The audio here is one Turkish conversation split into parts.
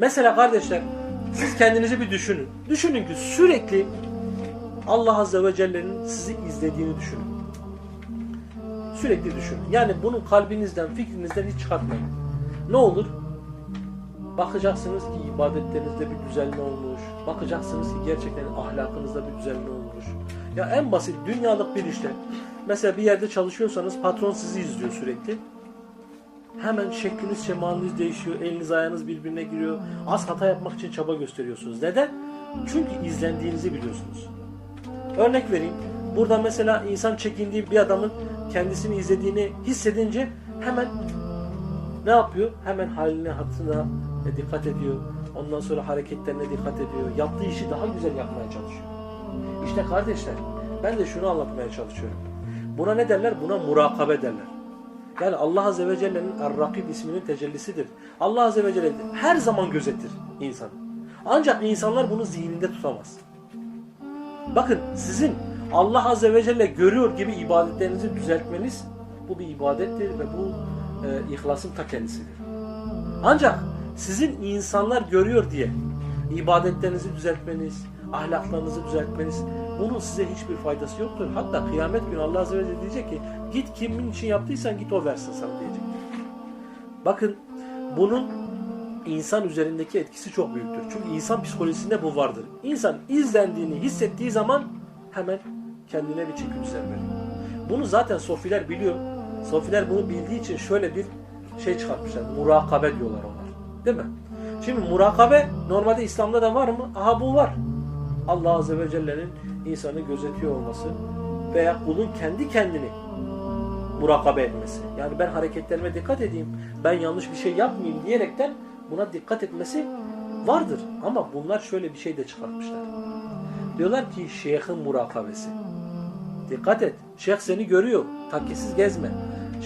Mesela kardeşler siz kendinizi bir düşünün. Düşünün ki sürekli Allah Azze ve Celle'nin sizi izlediğini düşünün. Sürekli düşünün. Yani bunu kalbinizden, fikrinizden hiç çıkartmayın. Ne olur? Bakacaksınız ki ibadetlerinizde bir düzelme olmuş. Bakacaksınız ki gerçekten ahlakınızda bir düzelme olmuş. Ya en basit dünyalık bir işte. Mesela bir yerde çalışıyorsanız patron sizi izliyor sürekli. Hemen şekliniz, şemaliniz değişiyor. Eliniz ayağınız birbirine giriyor. Az hata yapmak için çaba gösteriyorsunuz. Neden? Çünkü izlendiğinizi biliyorsunuz. Örnek vereyim. Burada mesela insan çekindiği bir adamın kendisini izlediğini hissedince hemen ne yapıyor? Hemen haline, hatırına e, dikkat ediyor. Ondan sonra hareketlerine dikkat ediyor. Yaptığı işi daha güzel yapmaya çalışıyor. İşte kardeşler ben de şunu anlatmaya çalışıyorum. Buna ne derler? Buna murakabe derler. Yani Allah Azze ve Celle'nin Er-Rakib isminin tecellisidir. Allah Azze ve Celle her zaman gözetir insan. Ancak insanlar bunu zihninde tutamaz. Bakın sizin Allah Azze ve Celle görüyor gibi ibadetlerinizi düzeltmeniz bu bir ibadettir ve bu e, ihlasın ta kendisidir. Ancak sizin insanlar görüyor diye ibadetlerinizi düzeltmeniz, ahlaklarınızı düzeltmeniz bunun size hiçbir faydası yoktur. Hatta kıyamet günü Allah Azze ve Celle diyecek ki git kimin için yaptıysan git o versin sana diyecek. Bakın bunun insan üzerindeki etkisi çok büyüktür. Çünkü insan psikolojisinde bu vardır. İnsan izlendiğini hissettiği zaman hemen kendine bir çeki düzen verir. Bunu zaten sofiler biliyor. Sofiler bunu bildiği için şöyle bir şey çıkartmışlar. Murakabe diyorlar onlar. Değil mi? Şimdi murakabe normalde İslam'da da var mı? Aha bu var. Allah Azze ve Celle'nin insanı gözetiyor olması veya kulun kendi kendini murakabe etmesi. Yani ben hareketlerime dikkat edeyim, ben yanlış bir şey yapmayayım diyerekten buna dikkat etmesi vardır. Ama bunlar şöyle bir şey de çıkartmışlar. Diyorlar ki şeyhin murakabesi. Dikkat et. Şeyh seni görüyor. Takkesiz gezme.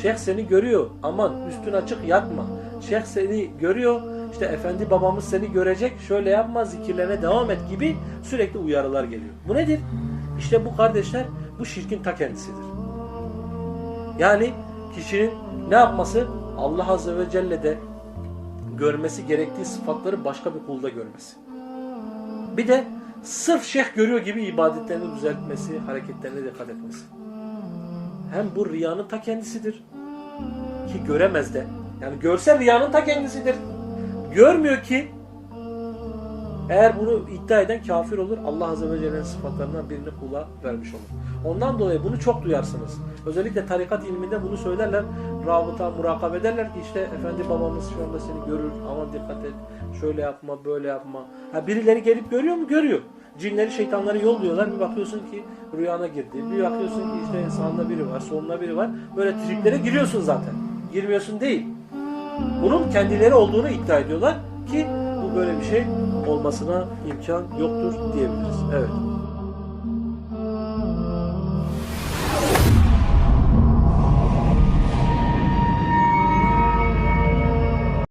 Şeyh seni görüyor. Aman üstün açık yatma. Şeyh seni görüyor. İşte efendi babamız seni görecek. Şöyle yapma zikirlerine devam et gibi sürekli uyarılar geliyor. Bu nedir? İşte bu kardeşler bu şirkin ta kendisidir. Yani kişinin ne yapması? Allah Azze ve Celle'de görmesi gerektiği sıfatları başka bir kulda görmesi. Bir de sırf şeyh görüyor gibi ibadetlerini düzeltmesi, hareketlerine dikkat etmesi. Hem bu riyanın ta kendisidir. Ki göremez de. Yani görse riyanın ta kendisidir. Görmüyor ki eğer bunu iddia eden kafir olur. Allah Azze ve Celle'nin sıfatlarından birini kula vermiş olur. Ondan dolayı bunu çok duyarsınız. Özellikle tarikat ilminde bunu söylerler. Rabıta, murakabe ederler ki işte efendi babamız şu anda seni görür. Aman dikkat et. Şöyle yapma, böyle yapma. Ha, birileri gelip görüyor mu? Görüyor. Cinleri, şeytanları yolluyorlar. Bir bakıyorsun ki rüyana girdi. Bir bakıyorsun ki işte sağında biri var, solunda biri var. Böyle triplere giriyorsun zaten. Girmiyorsun değil. Bunun kendileri olduğunu iddia ediyorlar ki bu böyle bir şey olmasına imkan yoktur diyebiliriz. Evet.